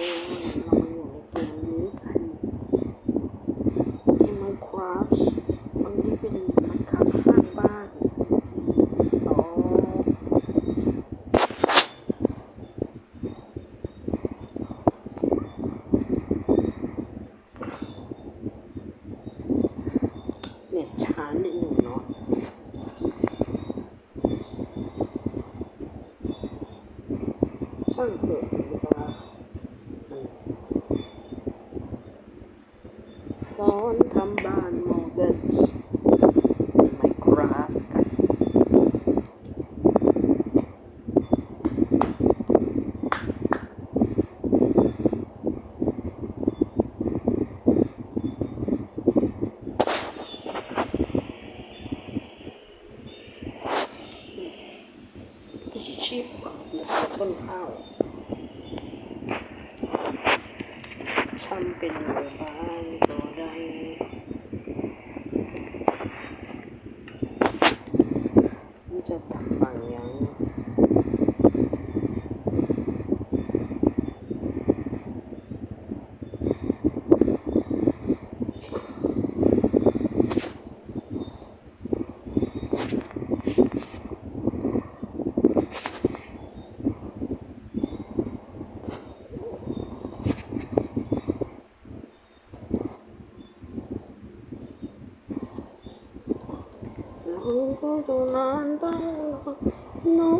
เรามาอยู่ในเกมนี้กันเกม Minecraft วันนี้เป็น Minecraft สร้างบ้านสองเน็ตช้านิดหนึ่งเนาะ ช่างเถอะสิตาสอนทำบ้านโมเดิร์นไมคราฟกันชีพของต้นข้าว ทำเป็นหมู่บ้านก็ได้มันจะทำบางอย่าง เราก็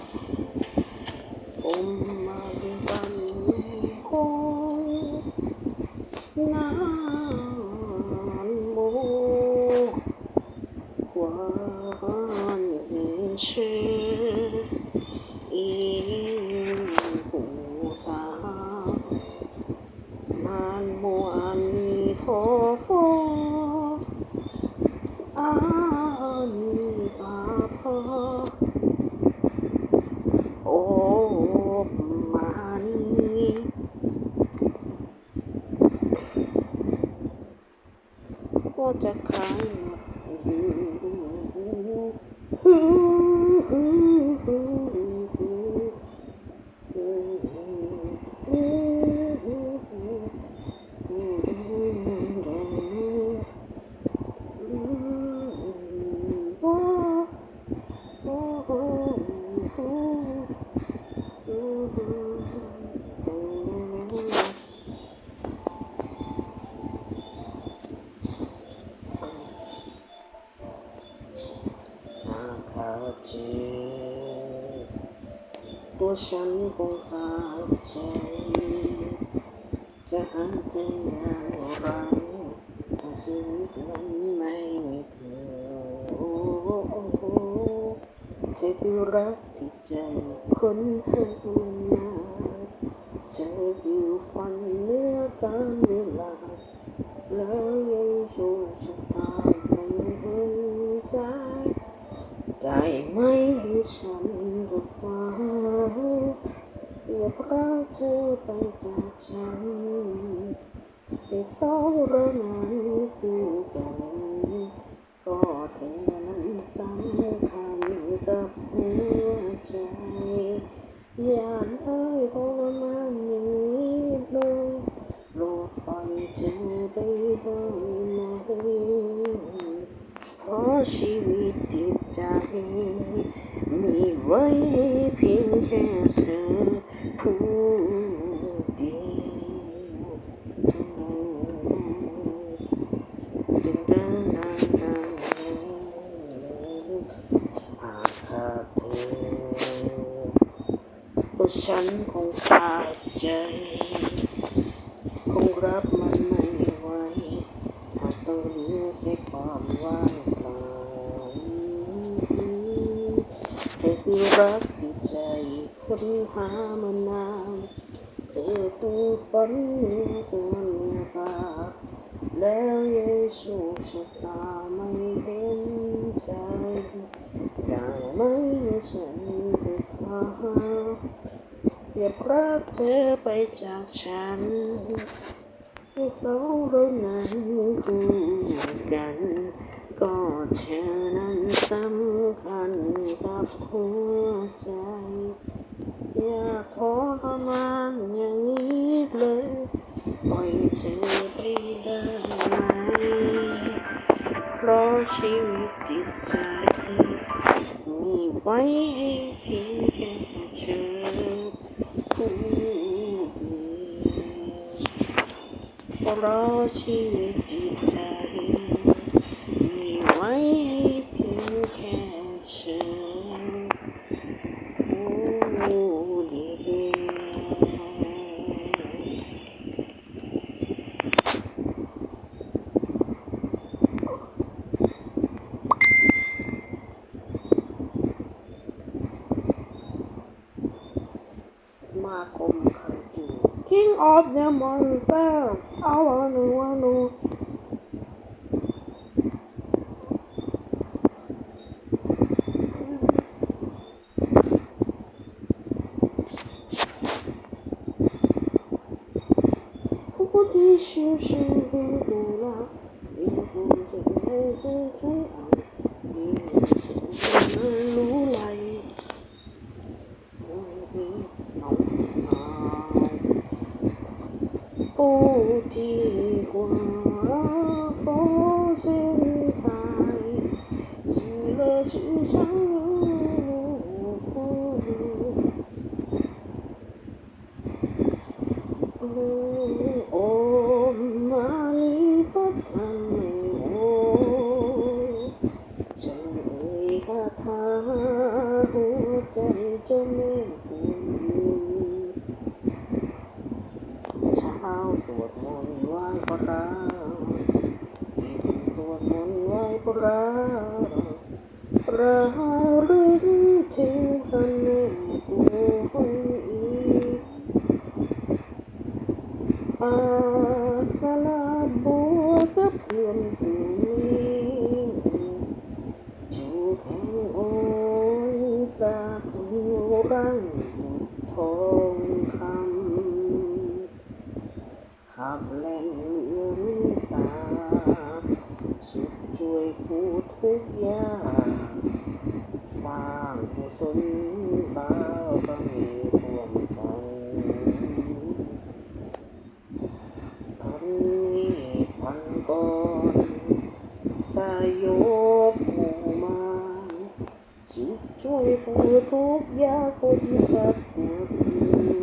ก็จะขายหมด อาคาเจตัวฉันคงขาดใจ จะหาใจอย่างไรถ้าชีวิตมันไม่มีเธอโอ้โอ้เธอคือรักที่ใจคนให้มาเธอคือฝันเมื่อการเวลาแล้วยังโชคชะตาไม่เห็นใจได้ไหมให้ฉันจะฟัง เพื่อรักเธอไปจากฉันให้สองเรานั้นคู่กันก็เธอนั้นสำคัญกับหัวใจอย่าได้ทรมานอย่างนี้เลยโปรดปล่อยเธอไปได้ไหมเพราะชีวิตจิตใจ มีไว้เพียงแค่เธอ ผู้เดียวอาคาเทพวกฉันคงขาดใจ คงรับมันไม่ไหวหากต้องเลือกให้ความว่างเปล่าเธอคือรักที่ใจ ค้นหามานานเธอคือฝันเหนือเกินกาแล้วเยซูชะตาไม่เห็นใจได้ไหมฉันจะขออย่าพรากเธอไปจากฉันให้สองเรานั้นคู่กันก็ เธอนั้นสำคัญกับหัวใจ อย่าทรมานอย่างนี้เลยปล่อยเธอไปได้ไหมเพราะชีวิตจิตใจมีไว้ให้เพียงแค่เธอผู้เดียวเพราะชีวิตจิตใจมีไว้ให้เพียงแค่เธอผู้เดียว ส มาคมคันกิ King of the Monster เอาวันหนึ่งวันหนูผู้ที่ชื่อชื่อดูดูละมีผู้จ อาสลาบัวกับเพื่อนสูงจูแห่งโอนตาคุณรังทองคำขับแล่นเรือเมตา สุดช่วยผู้ทุกยากสร้างกุศลบาวก็มีร่วมกันพันนี้พันก่อนสาย โยบหูมาสุดช่วยผู้ทุกยากคที่สัตว์ปวดมือ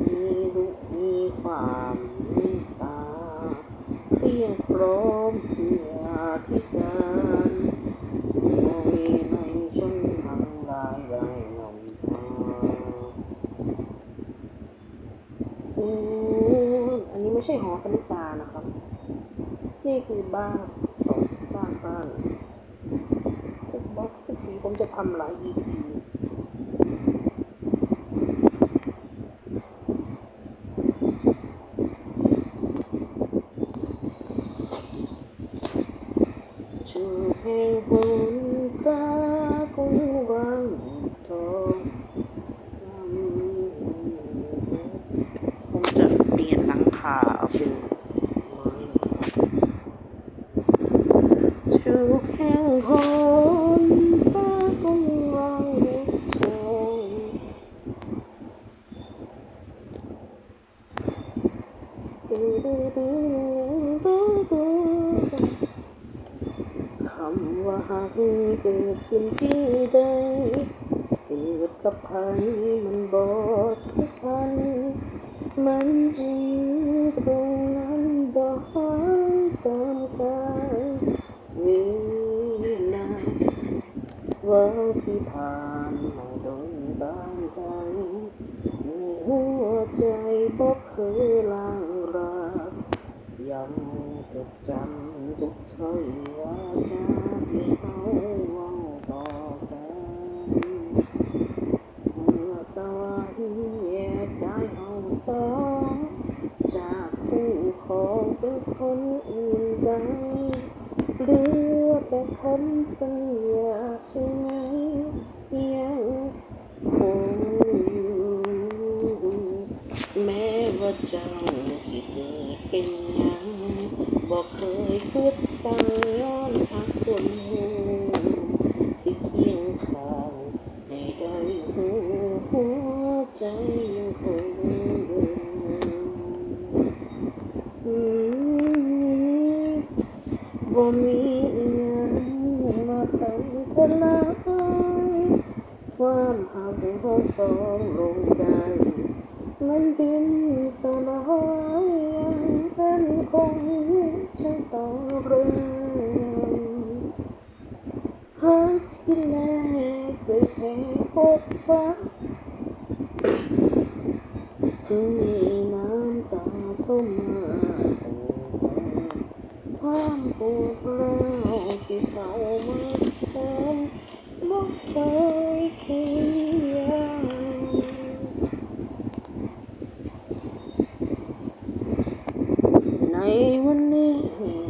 มีดุมีความมตตาเพียงพร้อมเพื่ออธิการโดยในชนทั้งหลายได้นำพาซึ่งอันนี้ไม่ใช่หอคณิกานะครับ นี่คือบ้านสองสร้างบ้านผมบอกทุกสีผมจะทำหลาย EP ชื่อเพลงหุ่ ธิผ่านมาโดนบ้งคังมีหัวใจบ่เคยลางรักยังจดจำทุกถ้อยคำ สัญญาใช่ไหมยังคงแม้ว่าเจ้าสิเกิดเป็นยังบอกเคยคิดสั่งย้อนหักคนหูสิเคียงข้างให้ได้หัวใจยังคงบ่มีอิหยังมาตั้งทลายความหักของเรา สองลงได้มันบินสลายยังเป็นคงจะต้องเริ่มหาที่แลกด้วยแห่พบฟ้าจึงมีน้ำตาท่วมมาความปวดร้าวที่เข้ามาทำบอกเคยเคียงในวันนี้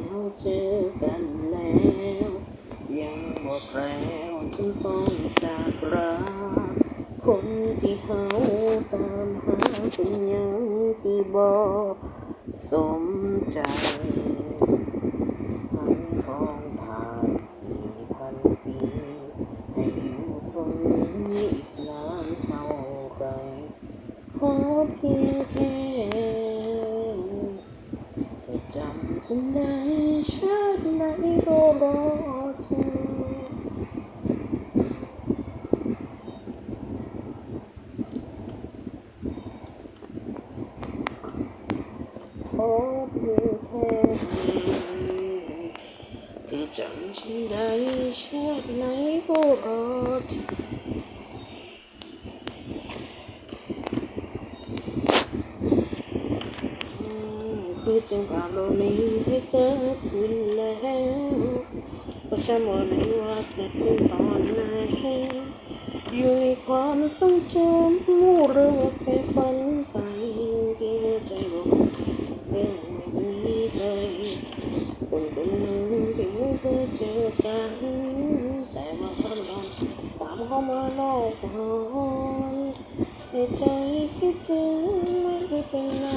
เราเจอกันแล้ว ยังบอกแล้วฉันต้องจากรักคนที่เขาตามหา เป็นยังคือบอกสมใจทั้งทองทายกี่พันปีให้อยู่ตรงนี้อีกนานเท่าไรขอเพียงแค่จะจำฉันได้ชาติไหนก็รอ ขอเพียงแค่ที่จำฉันได้ชาติ ไหนก็รอเธอคือจึงผ่านโลกนี้ให้เกิดขึ้นแล้วก็จำว่าไหนว่าเกิดขึ้นตอนไหนอยู่ในความทรงจำมู่เรื่องแค่ฝันไปที่หัวใจบอกเรื่องนี้เลยคนคนหนึ่งที่ไม่เคยเจอกันแต่มาพร้อมกัน ตามเข้ามานอกห้องให้ใจคิดถึงไม่ได้เป็นนั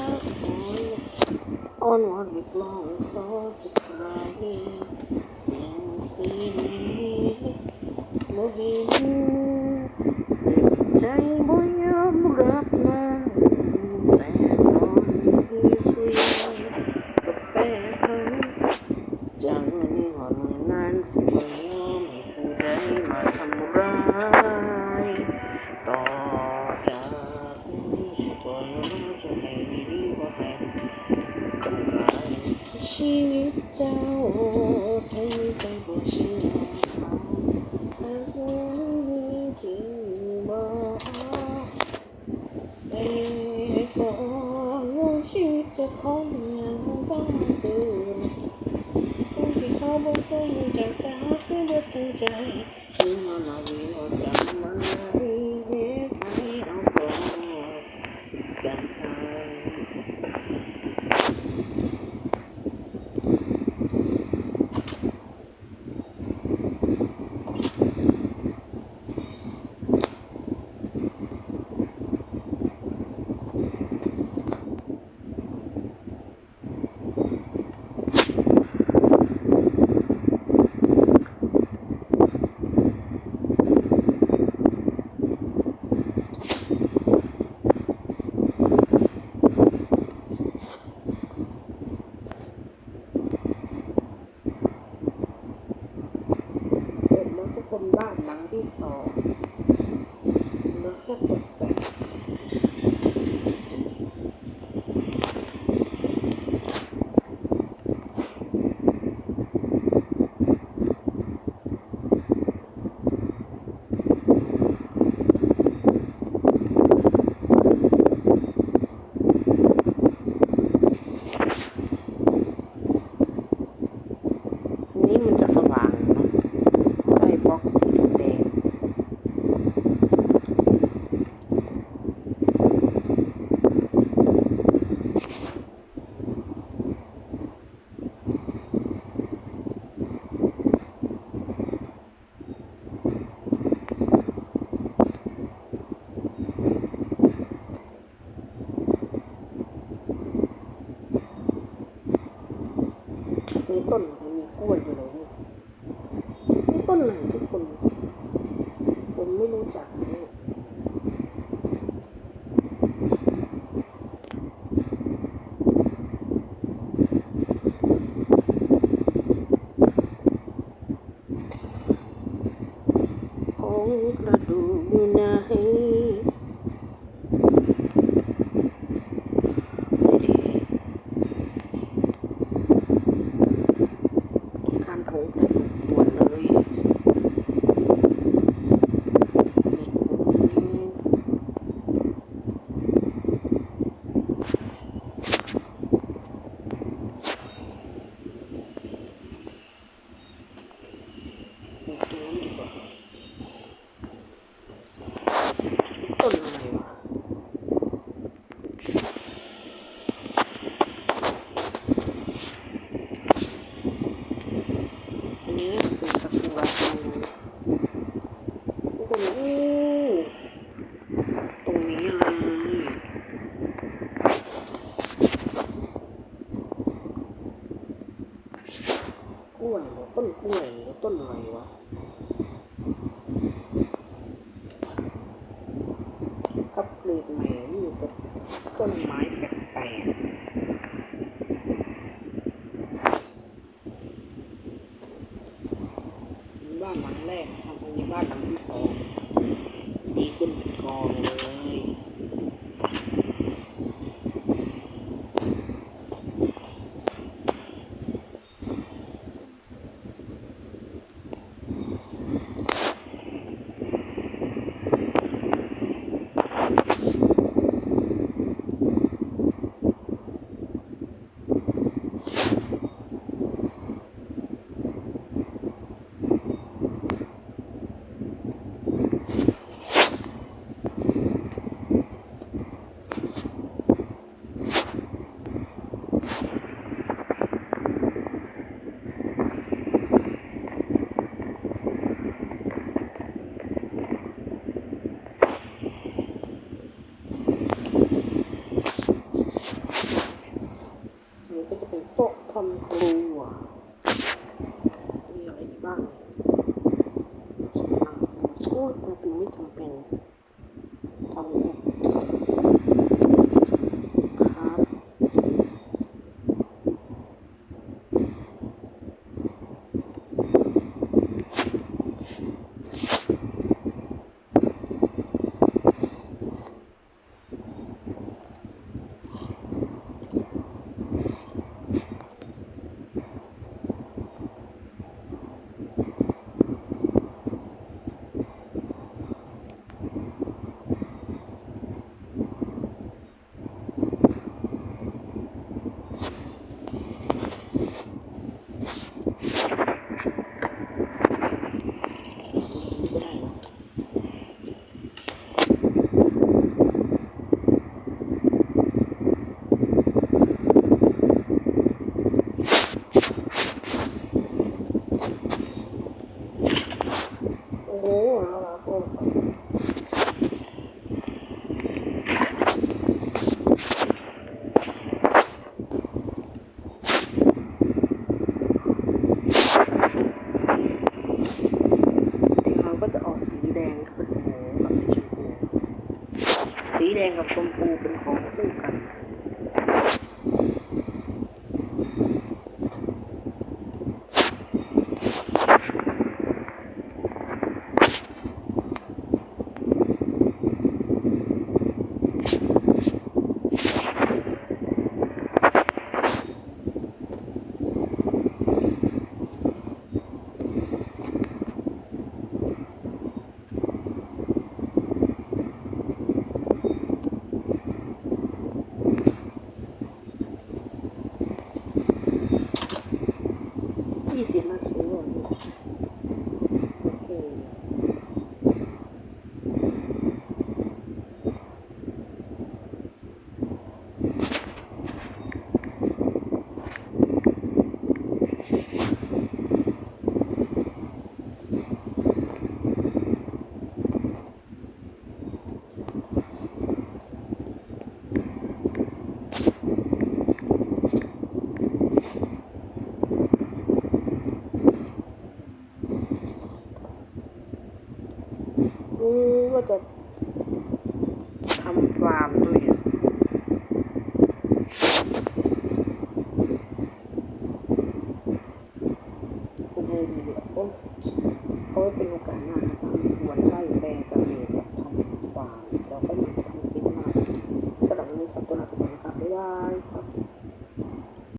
ชีวิตเจ้าทั้งใจบ่เชื่อเขาแต่ยังมีจริงบ่แต่ก็ยังชีวิตจะของยังบ้างเกินคนที่เขาบอกเคยมีจากตาคือเด็ดตั้งใจคือมันเอาไว้เอาจำมันไว้าดครั้งที่สองดีขึ้นเป็กองเลย